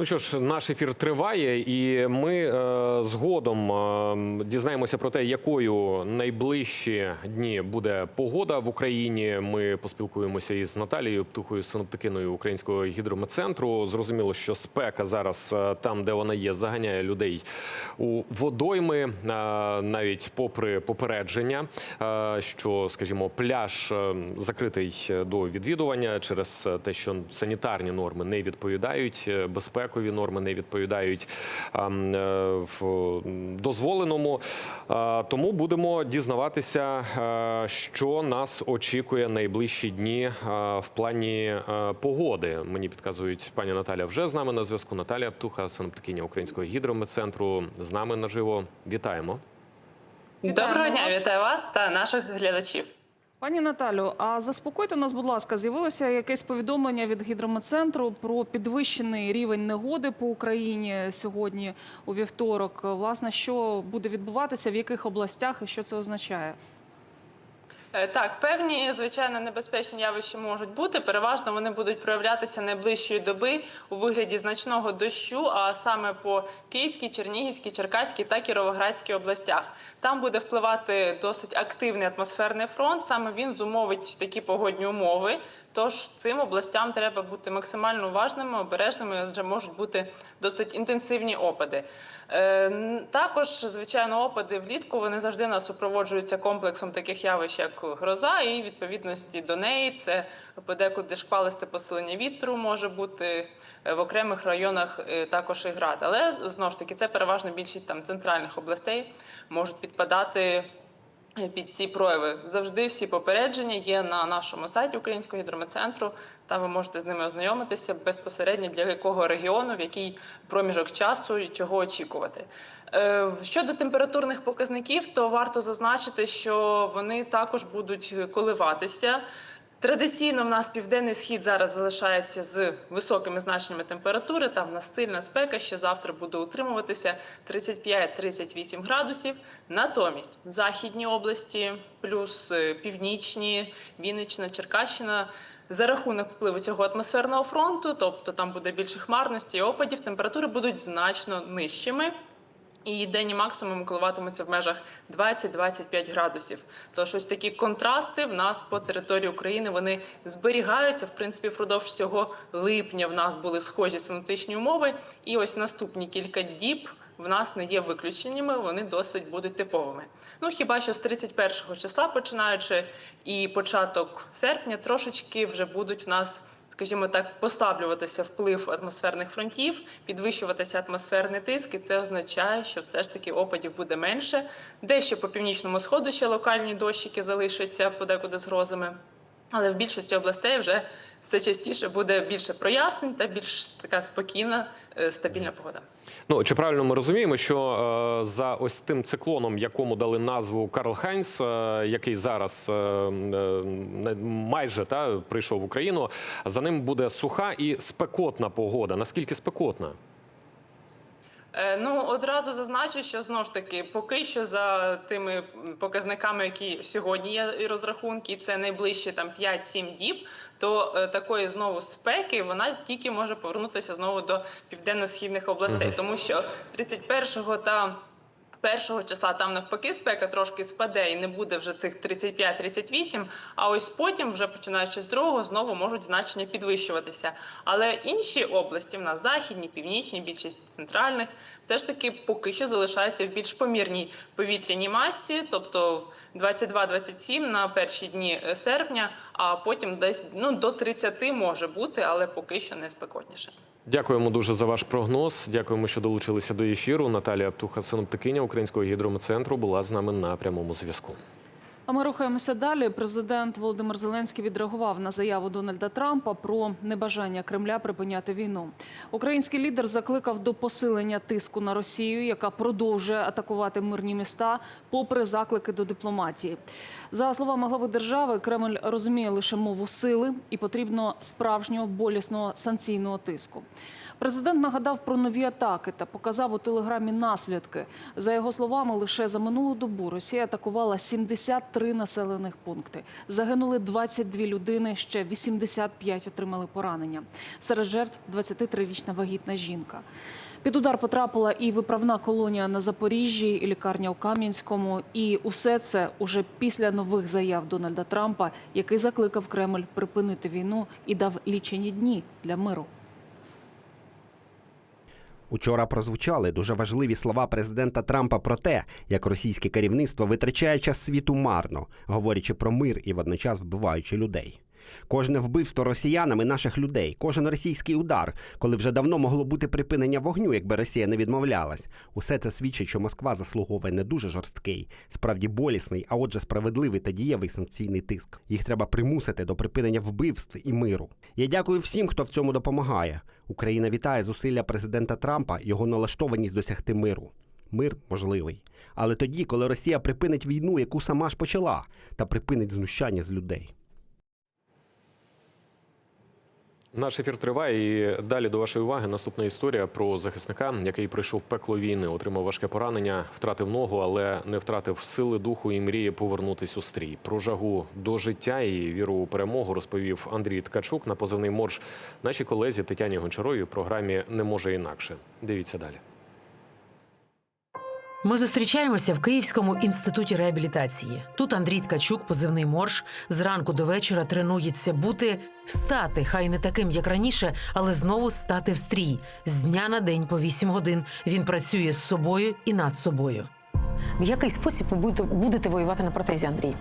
Ну що ж, наш ефір триває, і ми е, згодом е, дізнаємося про те, якою найближчі дні буде погода в Україні. Ми поспілкуємося із Наталією Птухою, синоптикиною Українського гідрометцентру. Зрозуміло, що спека зараз е, там, де вона є, заганяє людей у водойми, е, навіть попри попередження, е, що, скажімо, пляж е, закритий до відвідування через те, що санітарні норми не відповідають, е, безпекові норми не відповідають е, в дозволеному. Тому будемо дізнаватися, е, що нас очікує найближчі дні е, в плані погоди. Мені підказують, пані Наталя вже з нами на зв'язку. Наталія Птуха, синоптикиня Українського гідрометцентру, з нами наживо. Вітаємо. Доброго дня, вітаю вас та наших глядачів. Пані Наталю, а заспокойте нас, будь ласка, з'явилося якесь повідомлення від гідрометцентру про підвищений рівень негоди по Україні сьогодні у вівторок. Власне, що буде відбуватися, в яких областях і що це означає? Е, Так, певні звичайно небезпечні явища можуть бути. Переважно вони будуть проявлятися найближчої доби у вигляді значного дощу, а саме по Київській, Чернігівській, Черкаській та Кіровоградській областях. Там буде впливати досить активний атмосферний фронт. Саме він зумовить такі погодні умови. Тож цим областям треба бути максимально уважними, обережними, адже можуть бути досить інтенсивні опади. Е, Також, звичайно, опади влітку вони завжди нас супроводжуються комплексом таких явищ, як гроза, і відповідності до неї це подекуди шквалисте посилення вітру може бути е, в окремих районах е, також і град. Але знову ж таки це переважно більшість там центральних областей можуть підпадати під ці прояви. Завжди всі попередження є на нашому сайті Українського гідрометцентру. Там ви можете з ними ознайомитися безпосередньо для якого регіону, в який проміжок часу і чого очікувати. Е, Щодо температурних показників, то варто зазначити, що вони також будуть коливатися. Традиційно в нас південний схід зараз залишається з високими значеннями температури. Там нас сильна спека ще завтра буде утримуватися 35-38 градусів. Натомість в західній області, плюс е, північні, Вінниччина, Черкащина. За рахунок впливу цього атмосферного фронту, тобто там буде більше хмарності і опадів, температури будуть значно нижчими. І денні максимум коливатимуться в межах 20-25 градусів. Тож ось такі контрасти в нас по території України вони зберігаються. В принципі, впродовж цього липня в нас були схожі синоптичні умови. І ось наступні кілька діб в нас не є виключеннями, вони досить будуть типовими. Ну хіба що з 31 числа починаючи і початок серпня трошечки вже будуть в нас скажімо так, послаблюватися вплив атмосферних фронтів, підвищуватися атмосферний тиск, і це означає, що все ж таки опадів буде менше. Дещо по північному сходу ще локальні дощики залишаться подекуди з грозами. Але в більшості областей вже все частіше буде більше прояснень та більш така спокійна, е, стабільна погода. Ну чи правильно ми розуміємо, що е, за ось тим циклоном, якому дали назву Карл Хайнс, е, який зараз майже та прийшов в Україну, за ним буде суха і спекотна погода. Наскільки спекотна? Е, Ну, одразу зазначу, що знову ж таки, поки що за тими показниками, які сьогодні є і розрахунки, це найближче там 5-7 діб, то е, такої знову спеки вона тільки може повернутися знову до південно-східних областей, тому що 31-го та Першого числа там навпаки спека трошки спаде і не буде вже цих 35-38, а ось потім, вже починаючи з другого, знову можуть значення підвищуватися. Але інші області в нас західні, північні, більшість центральних, все ж таки поки що залишаються в більш помірній повітряній масі, тобто 22-27 на перші дні е, серпня, а потім десь ну, до 30 може бути, але поки що не спекотніше. Дякуємо дуже за ваш прогноз. Дякуємо, що долучилися до ефіру. Наталія Птуха, синоптикиня Українського гідрометцентру, була з нами на прямому зв'язку. А ми рухаємося далі. Президент Володимир Зеленський відреагував на заяву Дональда Трампа про небажання Кремля припиняти війну. Український лідер закликав до посилення тиску на Росію, яка продовжує атакувати мирні міста, попри заклики до дипломатії. За словами глави держави, Кремль розуміє лише мову сили і потрібно справжнього болісного санкційного тиску. Президент нагадав про нові атаки та показав у телеграмі наслідки. За його словами, лише за минулу добу Росія атакувала 73 три населених пункти. Загинули 22 людини, ще 85 отримали поранення. Серед жертв 23-річна вагітна жінка. Під удар потрапила і виправна колонія на Запоріжжі, і лікарня у Кам'янському. І усе це уже після нових заяв Дональда Трампа, який закликав Кремль припинити війну і дав лічені дні для миру. Учора прозвучали дуже важливі слова президента Трампа про те, як російське керівництво витрачає час світу марно, говорячи про мир і водночас вбиваючи людей. Кожне вбивство росіянами наших людей, кожен російський удар, коли вже давно могло бути припинення вогню, якби Росія не відмовлялась. Усе це свідчить, що Москва заслуговує не дуже жорсткий, справді болісний, а отже, справедливий та дієвий санкційний тиск. Їх треба примусити до припинення вбивств і миру. Я дякую всім, хто в цьому допомагає. Україна вітає зусилля президента Трампа, його налаштованість досягти миру. Мир можливий, але тоді, коли Росія припинить війну, яку сама ж почала, та припинить знущання з людей. Наш ефір триває. І далі до вашої уваги наступна історія про захисника, який пройшов пекло війни, отримав важке поранення, втратив ногу, але не втратив сили духу і мріє повернутись у стрій. Про жагу до життя і віру у перемогу розповів Андрій Ткачук на позивний морж нашій колезі Тетяні Гончаровій в програмі Не може інакше. Дивіться далі. Ми зустрічаємося в Київському інституті реабілітації. Тут Андрій Ткачук, позивний морж, зранку до вечора тренується бути, стати, хай не таким, як раніше, але знову стати в стрій. З дня на день по 8 годин він працює з собою і над собою. В який спосіб ви будете воювати на протезі, Андрій?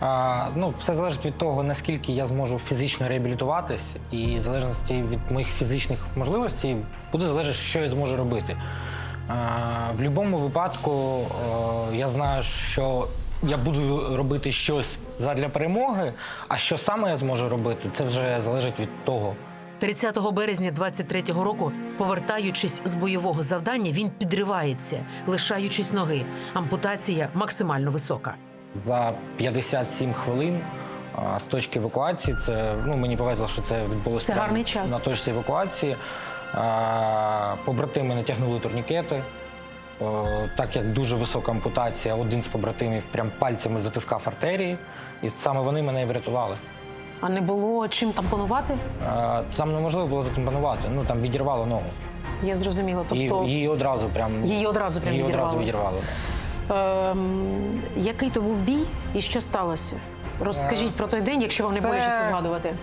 А, ну, все залежить від того, наскільки я зможу фізично реабілітуватись, і в залежності від моїх фізичних можливостей буде залежати, що я зможу робити. А, в будь-якому випадку е, я знаю, що я буду робити щось задля перемоги, а що саме я зможу робити, це вже залежить від того. 30 березня 23-го року, повертаючись з бойового завдання, він підривається, лишаючись ноги. Ампутація максимально висока. За 57 хвилин з точки евакуації, це ну мені повезло, що це відбулося Це гарний час. на точці евакуації. Побратими натягнули турнікети. Так як дуже висока ампутація, один з побратимів прям пальцями затискав артерії, і саме вони мене і врятували. А не було чим тампонувати? Там неможливо було затимпанувати, ну там відірвало ногу. Я зрозуміла. І Тобто її одразу прям її одразу прям її одразу відірвало. відірвало. ем, який то був бій і що сталося? Розкажіть про той день, якщо вам не Це- боляче це згадувати.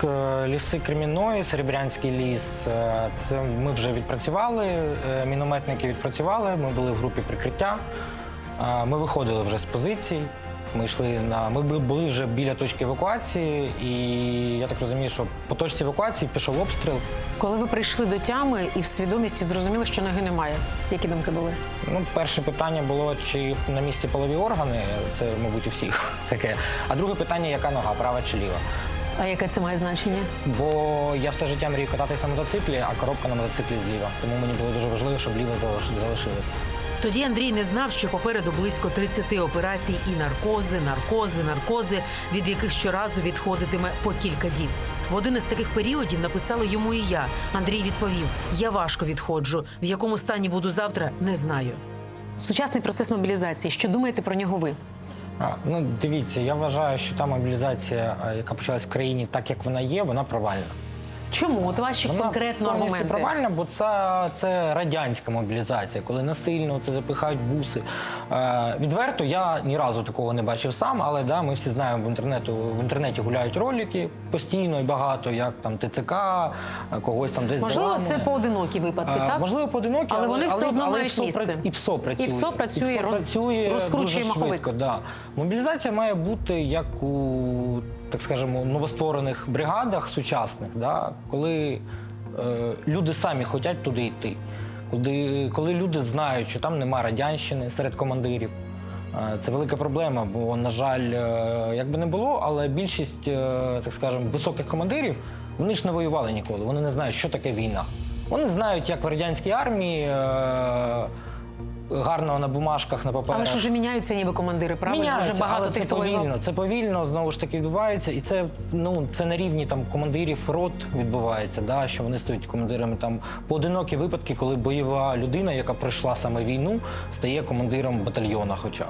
К- Ліси Кремінної, Серебрянський ліс. е, Це ми вже відпрацювали. е, Мінометники відпрацювали. Ми були в групі прикриття. Е, Ми виходили вже з позицій. Ми йшли на. Ми були вже біля точки евакуації, і я так розумію, що по точці евакуації пішов обстріл. Коли ви прийшли до тями і в свідомості зрозуміли, що ноги немає. Які думки були? Ну, перше питання було, чи на місці полові органи. Це, мабуть, у всіх таке. А друге питання, яка нога, права чи ліва? А яке це має значення? Бо я все життя мрію кататись на мотоциклі, а коробка на мотоциклі зліва. Тому мені було дуже важливо, щоб ліва залиш- залишилась. Тоді Андрій не знав, що попереду близько 30 операцій і наркози, наркози, наркози, від яких щоразу відходитиме по кілька діб. В один із таких періодів написала йому і я. Андрій відповів: Я важко відходжу. В якому стані буду завтра, не знаю. Сучасний процес мобілізації. Що думаєте про нього ви? Ну, дивіться, я вважаю, що та мобілізація, е, яка почалась в країні, так як вона є, вона провальна. Чому? От ваші Вона конкретно повністю аргументи. провальна, бо це, це радянська мобілізація, коли насильно це запихають буси. Е, відверто я ні разу такого не бачив сам, але да, ми всі знаємо в інтернету в інтернеті гуляють ролики постійно і багато, як там ТЦК, когось там десь Можливо, це поодинокі випадки, Е, так? Можливо, поодинокі, Але вони все одно але мають місце. І ПСО працює. І ПСО працює, ПСО роз- розкручує дуже швидко. Да. Мобілізація має бути як у так скажемо новостворених бригадах сучасних, да, коли е, люди самі хочуть туди йти. Коли, коли люди знають, що там нема радянщини серед командирів. Е, Це велика проблема, бо, на жаль, е, як би не було, але більшість, е, так скажемо, високих командирів вони ж не воювали ніколи. Вони не знають, що таке війна. Вони знають, як в радянській армії е, гарно на бумажках, на паперах. Але ж вже міняються ніби командири, правильно? Міняються, Вже багато але тих, це хто повільно. воював. Це повільно знову ж таки відбувається, і це ну це на рівні там командирів рот відбувається. Да, що вони стають командирами там поодинокі випадки, коли бойова людина, яка пройшла саме війну, стає командиром батальйона. Хоча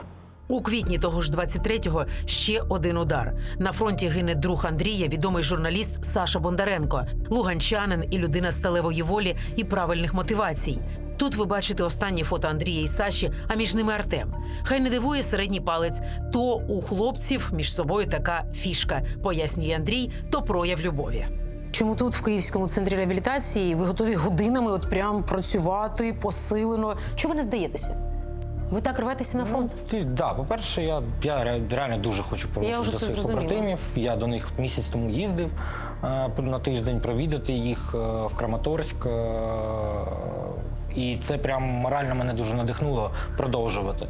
У квітні того ж 23-го ще один удар. На фронті гине друг Андрія, відомий журналіст Саша Бондаренко, луганчанин і людина сталевої волі і правильних мотивацій. Тут ви бачите останні фото Андрія і Саші, а між ними Артем. Хай не дивує середній палець. То у хлопців між собою така фішка, пояснює Андрій, то прояв любові. Чому тут, в Київському центрі реабілітації, ви готові годинами от прям працювати посилено? Чого ви не здаєтеся? Ви так рветеся на фронт? Ну, ти, да, по-перше, я, я реально дуже хочу повернутися до своїх зрозуміла. побратимів. Я до них місяць тому їздив е, на тиждень провідати їх е, в Краматорськ. е, І це прям морально мене дуже надихнуло продовжувати.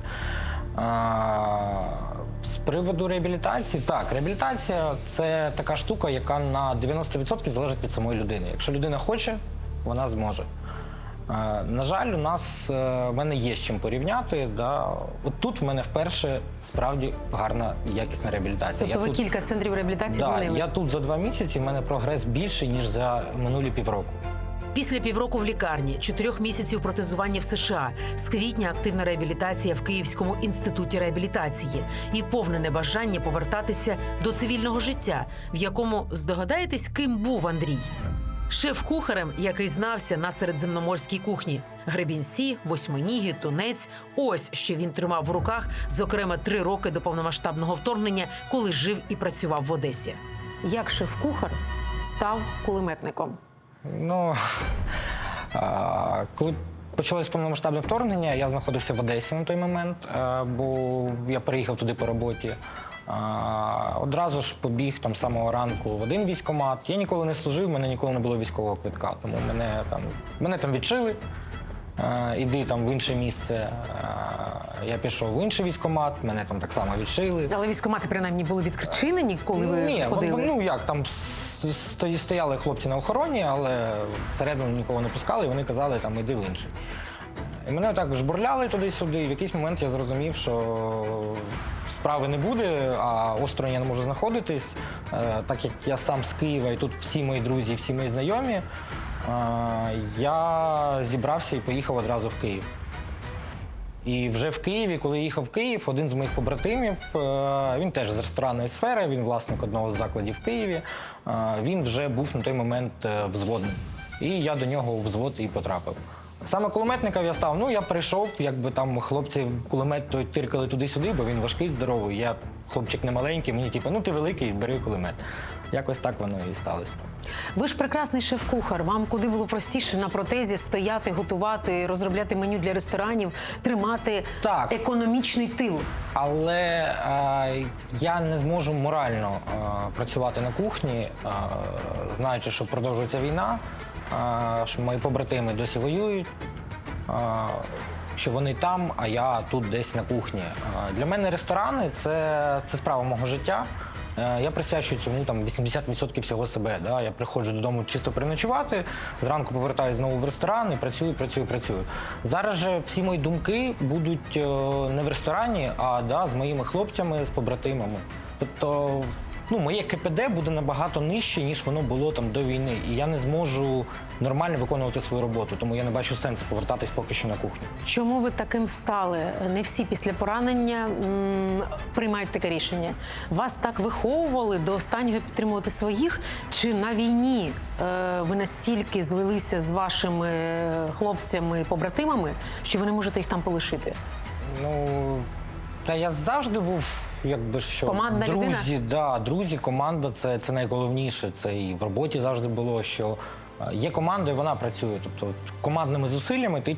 З приводу реабілітації, так, реабілітація це така штука, яка на 90% залежить від самої людини. Якщо людина хоче, вона зможе. На жаль, у нас е, в мене є з чим порівняти. Да. От тут в мене вперше справді гарна якісна реабілітація. Тобто ви тут, кілька центрів реабілітації да, змінили? я тут за два місяці, в мене прогрес більший, ніж за минулі півроку. Після півроку в лікарні, чотирьох місяців протезування в США, з квітня активна реабілітація в Київському інституті реабілітації і повне небажання повертатися до цивільного життя, в якому здогадаєтесь, ким був Андрій. Шеф-кухарем, який знався на середземноморській кухні. Гребінці, восьминіги, тунець. Ось що він тримав в руках, зокрема, три роки до повномасштабного вторгнення, коли жив і працював в Одесі. Як шеф-кухар став кулеметником? Ну коли почалось повномасштабне вторгнення, я знаходився в Одесі на той момент, е, бо я приїхав туди по роботі. А, Одразу ж побіг там з самого ранку в один військкомат. Я ніколи не служив, в мене ніколи не було військового квитка. Тому мене там, мене там відчили. Іди там в інше місце. Я пішов в інший військкомат, мене там так само відшили. Але військомати принаймні були відчинені, коли ви Ні, ходили? вон- ну як там стояли хлопці на охороні, але всередину нікого не пускали, і вони казали, там іди в інший. І мене так жбурляли туди-сюди. І в якийсь момент я зрозумів, що справи не буде, а осторонь я не можу знаходитись. Е, Так як я сам з Києва, і тут всі мої друзі, всі мої знайомі, я зібрався і поїхав одразу в Київ. І вже в Києві, коли їхав в Київ, один з моїх побратимів, е, він теж з ресторанної сфери, він власник одного з закладів в Києві. е, Він вже був на той момент е, взводним. І я до нього у взвод і потрапив. Саме кулеметником я став. Ну я прийшов, якби там хлопці кулемет той тиркали туди-сюди, бо він важкий, здоровий. Я хлопчик не маленький, мені типу, ну ти великий, бери кулемет. Якось так воно і сталося. Ви ж прекрасний шеф-кухар. Вам куди було простіше на протезі стояти, готувати, розробляти меню для ресторанів, тримати Так. економічний тил. Але е, я не зможу морально е, працювати на кухні, е, знаючи, що продовжується війна, е, що мої побратими досі воюють, е, що вони там, а я тут десь на кухні. Для мене ресторани це, це справа мого життя. Е, Я присвячую цьому там 80% всього себе. Да? Я приходжу додому чисто переночувати, зранку повертаюся знову в ресторан і працюю, працюю, працюю. Зараз же всі мої думки будуть е, не в ресторані, а да, з моїми хлопцями, з побратимами. Тобто, ну, моє КПД буде набагато нижче, ніж воно було там до війни. І я не зможу нормально виконувати свою роботу, тому я не бачу сенсу повертатись поки що на кухню. Чому ви таким стали? Не всі після поранення м, приймають таке рішення. Вас так виховували до останнього підтримувати своїх? Чи на війні е, ви настільки злилися з вашими хлопцями, побратимами, що ви не можете їх там полишити? Ну, та я завжди був, якби що. Командна друзі, людина? Да, друзі, команда це, це найголовніше. Це і в роботі завжди було, що е, є команда, і вона працює. Тобто командними зусиллями ти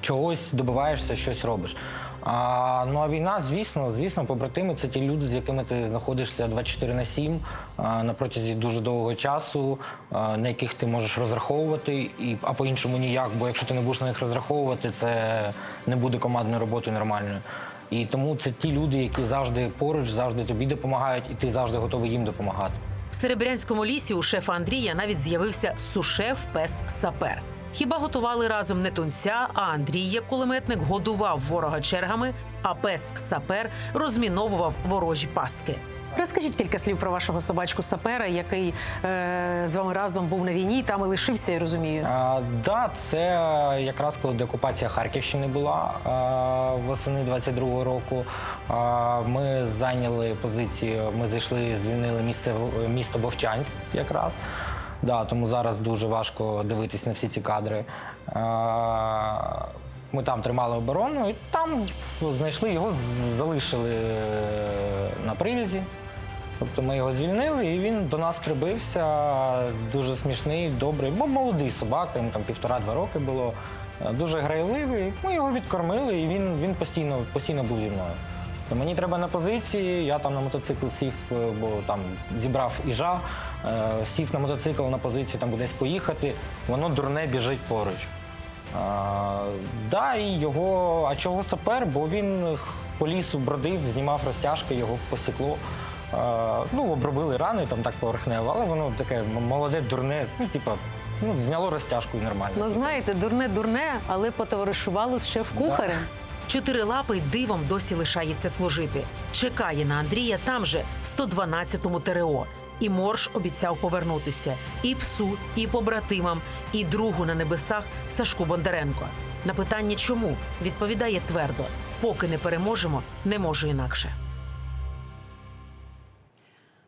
чогось добиваєшся, щось робиш. А, ну а війна, звісно, звісно, побратими це ті люди, з якими ти знаходишся 24 на 7 а, на протязі дуже довгого часу, а, на яких ти можеш розраховувати, і, а по-іншому ніяк. Бо якщо ти не будеш на них розраховувати, це не буде командною роботою нормальною. І тому це ті люди, які завжди поруч, завжди тобі допомагають, і ти завжди готовий їм допомагати. В Серебрянському лісі у шефа Андрія навіть з'явився сушеф пес сапер. Хіба готували разом не тунця, а Андрій, як кулеметник, годував ворога чергами, а пес сапер розміновував ворожі пастки. Розкажіть кілька слів про вашого собачку сапера, який е, з вами разом був на війні, там і лишився, я розумію. А, да, це якраз коли деокупація Харківщини була а, восени 22-го року. А, ми зайняли позиції, ми зайшли, звільнили місце, місто Бовчанськ якраз. Да, тому зараз дуже важко дивитись на всі ці кадри. А, ми там тримали оборону і там знайшли його, залишили е, на привізі. Тобто ми його звільнили, і він до нас прибився. Дуже смішний, добрий, бо молодий собака, йому там півтора-два роки було. Е, Дуже грайливий. Ми його відкормили, і він, він постійно, постійно був зі мною. Мені треба на позиції, я там на мотоцикл сів, е, бо там зібрав іжа, е, сів на мотоцикл на позицію, там кудись поїхати, воно дурне біжить поруч. А, да, і його. А чого сапер? Бо він по лісу бродив, знімав розтяжки, його посікло. Ну, обробили рани, там так поверхнево, але воно таке молоде, дурне, ну, типа, ну, зняло розтяжку і нормально. Ну знаєте, дурне дурне, але потоваришували з шеф-кухарем. Чотирилапий дивом досі лишається служити. Чекає на Андрія там же, в 112-му ТРО. І Морш обіцяв повернутися і псу, і побратимам, і другу на небесах Сашку Бондаренко. На питання, чому відповідає твердо: поки не переможемо, не може інакше.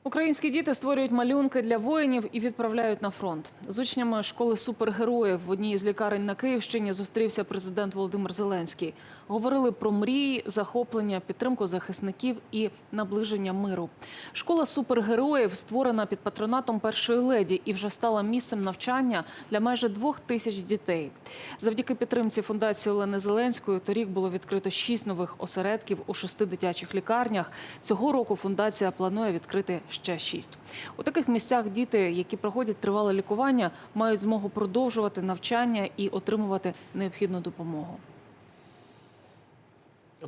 Українські діти створюють малюнки для воїнів і відправляють на фронт. З учнями школи супергероїв в одній із лікарень на Київщині зустрівся президент Володимир Зеленський. Говорили про мрії, захоплення, підтримку захисників і наближення миру. Школа супергероїв створена під патронатом першої леді і вже стала місцем навчання для майже двох тисяч дітей. Завдяки підтримці фундації Олени Зеленської торік було відкрито шість нових осередків у шести дитячих лікарнях. Цього року фундація планує відкрити ще шість. У таких місцях діти, які проходять тривале лікування, мають змогу продовжувати навчання і отримувати необхідну допомогу.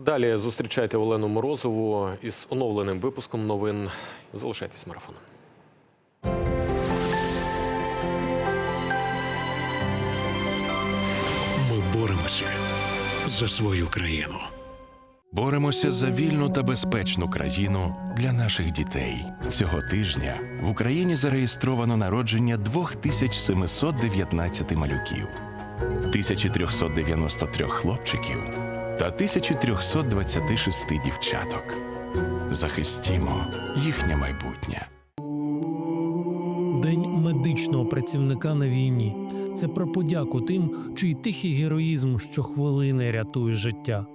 Далі зустрічайте Олену Морозову із оновленим випуском новин. Залишайтесь марафоном. Ми боремося за свою країну. Боремося за вільну та безпечну країну для наших дітей. Цього тижня в Україні зареєстровано народження 2719 малюків, 1393 хлопчиків та 1326 дівчаток. Захистімо їхнє майбутнє. День медичного працівника на війні. Це про подяку тим, чий тихий героїзм щохвилини рятує життя.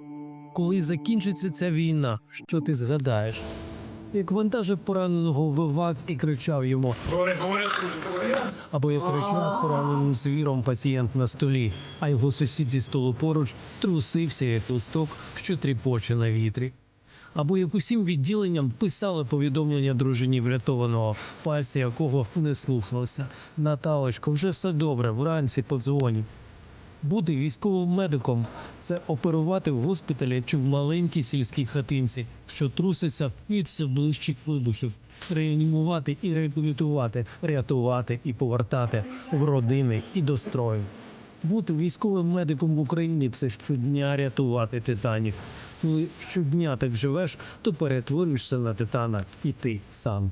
Коли закінчиться ця війна, що ти згадаєш? Як вантажив пораненого вивак і кричав йому або як кричав пораненим звіром пацієнт на столі, а його сусід зі столу поруч трусився як листок, що тріпоче на вітрі або як усім відділенням писали повідомлення дружині врятованого, пальці якого не слухалося. Наталочко, вже все добре, вранці подзвоню. Бути військовим медиком це оперувати в госпіталі чи в маленькій сільській хатинці, що труситься від все ближчих вибухів, реанімувати і реабілітувати, рятувати і повертати в родини і до строю. Бути військовим медиком в Україні це щодня рятувати титанів. Коли щодня так живеш, то перетворюєшся на титана і ти сам.